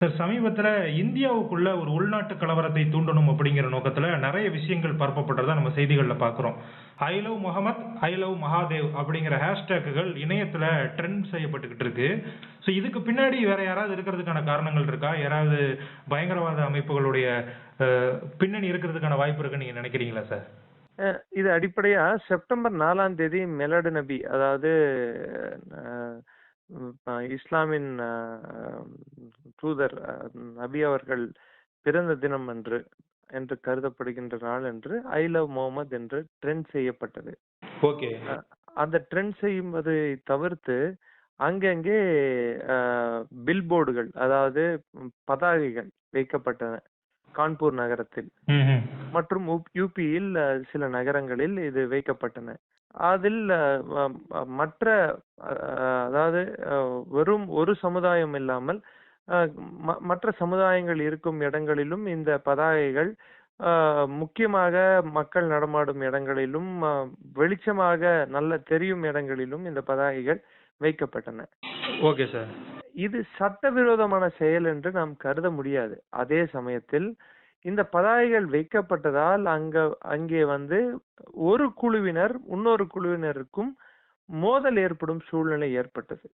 Sir சமீபத்துல இந்தியாவுக்குள்ள ஒரு உள்நாட்டு கலவரத்தை தூண்டணும் அப்படிங்கிற நோக்கத்துல நிறைய விஷயங்கள் பரப்பப்பட்டதா நம்ம செய்திகள்ல பாக்குறோம். I love Muhammad I love Mahadev அப்படிங்கிற ஹேஷ்டேக்குகள் இணையத்துல ட்ரெண்ட் செய்யப்பட்டுக்கிட்டு இருக்கு. ஸோ இதுக்கு பின்னாடி வேற யாராவது இருக்கிறதுக்கான காரணங்கள் இருக்கா? யாராவது பயங்கரவாத அமைப்புகளுடைய பின்னணி இருக்கிறதுக்கான வாய்ப்பு இருக்குன்னு நீங்க நினைக்கிறீங்களா சார்? இது அடிப்படையா செப்டம்பர் நாலாம் தேதி மெலடு நபி அதாவது இஸ்லாமின் தூதர் நபி அவர்கள் பிறந்த தினம் அன்று என்று கருதப்படுகின்ற நாள் என்று ஐ லவ் முகமது என்று ட்ரெண்ட் செய்யப்பட்டது. ஓகே. அந்த ட்ரெண்ட் செய்வதை தவிர்த்து அங்கங்கே பில்போர்டுகள் அதாவது பதாகைகள் வைக்கப்பட்டன. கான்பூர் நகரத்தில். மற்றும் யூபியில் சில நகரங்களில் இது வைக்கப்பட்டன. அதில் மற்ற அதாவது வெறும் ஒரு சமுதாயம் இல்லாமல் மற்ற சமுதாயங்கள் இருக்கும் இடங்களிலும் இந்த பதாகைகள் முக்கியமாக மக்கள் நடமாடும் இடங்களிலும் வெளிச்சமாக நல்ல தெரியும் இடங்களிலும் இந்த பதாகைகள் வைக்கப்பட்டன. Okay sir. இது சட்டவிரோதமான செயல் என்று நாம் கருத முடியாது. அதே சமயத்தில் இந்த பதாகைகள் வைக்கப்பட்டதால் அங்க அங்கே வந்து ஒரு குழுவினர் இன்னொரு குழுவினருக்கும் மோதல் ஏற்படும் சூழ்நிலை ஏற்பட்டது.